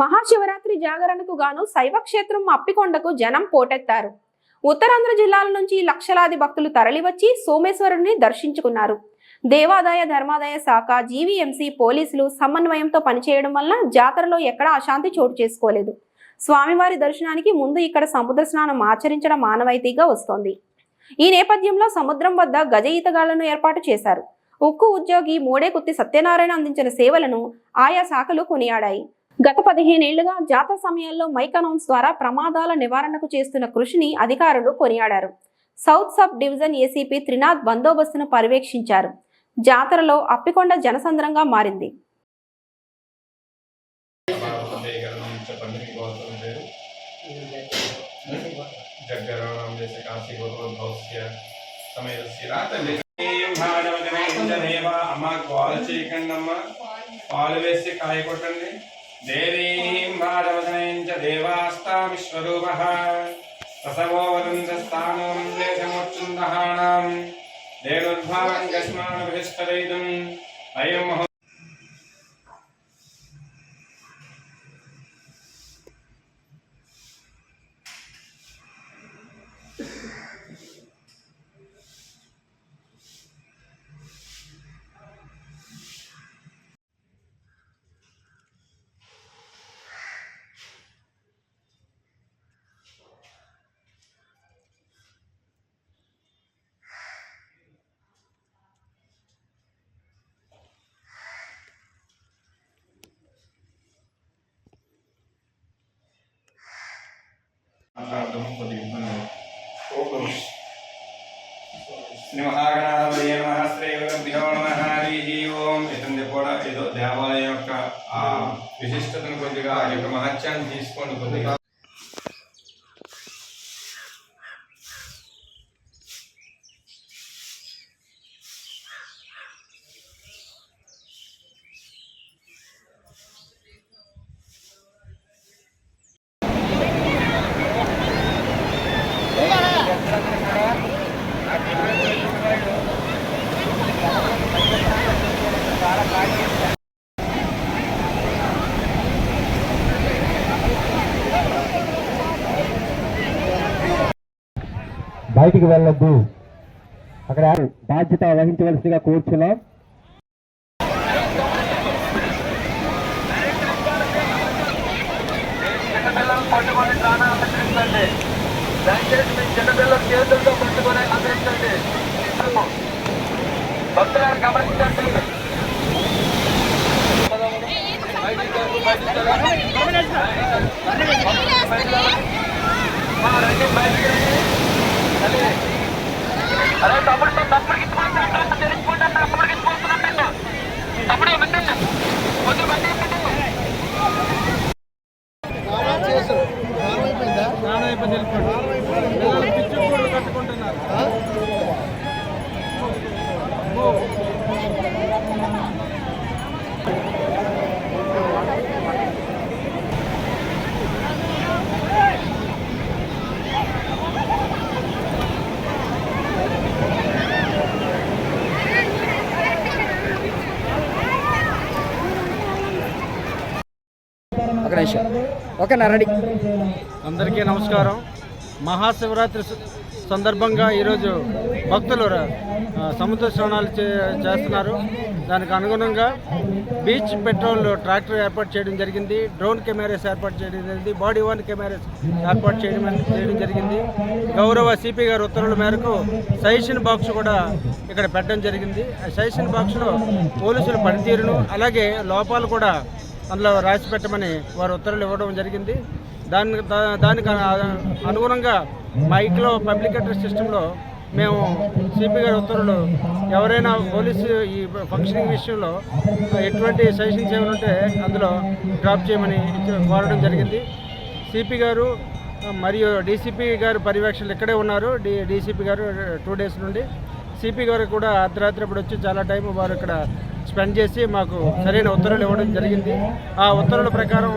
మహాశివరాత్రి జాగరణకు గాను శైవక్షేత్రం అప్పికొండకు జనం పోటెత్తారు. ఉత్తరాంధ్ర జిల్లాల నుంచి లక్షలాది భక్తులు తరలివచ్చి సోమేశ్వరుని దర్శించుకున్నారు. దేవాదాయ ధర్మాదాయ శాఖ జీవీఎంసీ పోలీసులు సమన్వయంతో పనిచేయడం వలన జాతరలో ఎక్కడా అశాంతి చోటు చేసుకోలేదు. స్వామివారి దర్శనానికి ముందు ఇక్కడ సముద్ర స్నానం ఆచరించడం మానవాయితీగా వస్తోంది. ఈ నేపథ్యంలో సముద్రం వద్ద గజ ఈతగాళ్ళను ఏర్పాటు చేశారు. ఉక్కు ఉద్యోగి మోడేకుత్తి సత్యనారాయణ అందించిన సేవలను ఆయా శాఖలు కొనియాడాయి. గత పదిహేనేళ్ళుగా జాతర సమయాల్లో మైక్ అనౌన్స్ ద్వారా ప్రమాదాల నివారణకు చేస్తున్న కృషిని అధికారులు కొనియాడారు. South sub division ACP Trinath బందోబస్తును పర్యవేక్షించారు. జాతరలో అప్పికొండ జనసంద్రంగా మారింది. పాలు వేసి కాయ కొట్టండి దేవీం భారవదనేంచ దేవాస్తా విశ్వరూప ప్రసవో వదంత స్థానం దేశమోచ్చుందహాణం దేనుద్భావం గస్మాన బహిష్కరైతం అయం కొద్దిగా ఇబ్బంది హరి ఓం. కూడా ఏదో దేవాలయం యొక్క ఆ విశిష్టతను కొద్దిగా ఆ యొక్క మహత్యాన్ని తీసుకోండి కొద్దిగా. బయటికి వెళ్ళొద్దు. అక్కడ బాధ్యత వహించవలసిగా కూర్చున్నాం. దయచేసి మీ చిన్నపిల్లలు చేతులతో పట్టుకొని ఆకర్షించండి భక్తులను గమనించండి ఆ, రండి, బయటికి రండి. రండి. అరే తప్పుడు తమ్ముడికి ఇచ్చిపోతున్నా తెలిసిపోండి తమ్ముడికి ఇచ్చిపోతున్నా తమ్ముడు వినండి కొంచెం మంది. ఒక నిమిషం. ఓకేనా రెడీ అందరికీ నమస్కారం. మహాశివరాత్రి సందర్భంగా ఈరోజు భక్తులు సముద్ర స్నానాలు చే చేస్తున్నారు. దానికి అనుగుణంగా బీచ్ పెట్రోల్ ట్రాక్టర్ ఏర్పాటు చేయడం జరిగింది. డ్రోన్ కెమెరాస్ ఏర్పాటు చేయడం జరిగింది. బాడీ వన్ కెమెరాస్ ఏర్పాటు చేయడం చేయడం జరిగింది. గౌరవ సిపి గారు ఉత్తర్వుల మేరకు సైషన్ బాక్స్ కూడా ఇక్కడ పెట్టడం జరిగింది. ఆ సైషన్ బాక్స్లో పోలీసుల పనితీరును అలాగే లోపాలు కూడా అందులో రాసి పెట్టమని వారు ఉత్తర్వులు ఇవ్వడం జరిగింది. దాని దా- దానికి అనుగుణంగా అనుగుణంగా ఇంట్లో పబ్లిక్ అడ్రస్ సిస్టంలో మేము సిపి గారి ఉత్తర్వులు ఎవరైనా పోలీసు ఈ ఫంక్షనింగ్ విషయంలో ఎటువంటి సజెషన్స్ ఏమైనా ఉంటే అందులో డ్రాప్ చేయమని కోరడం జరిగింది. సిపి గారు మరియు డీసీపీ గారు పర్యవేక్షణలు ఇక్కడే ఉన్నారు. D DCP garu two days నుండి. సిపి గారు కూడా అర్ధరాత్రి అప్పుడు వచ్చి చాలా టైం వారు ఇక్కడ స్పెండ్ చేసి మాకు సరైన ఉత్తర్వులు ఇవ్వడం జరిగింది. ఆ ఉత్తర్వుల ప్రకారం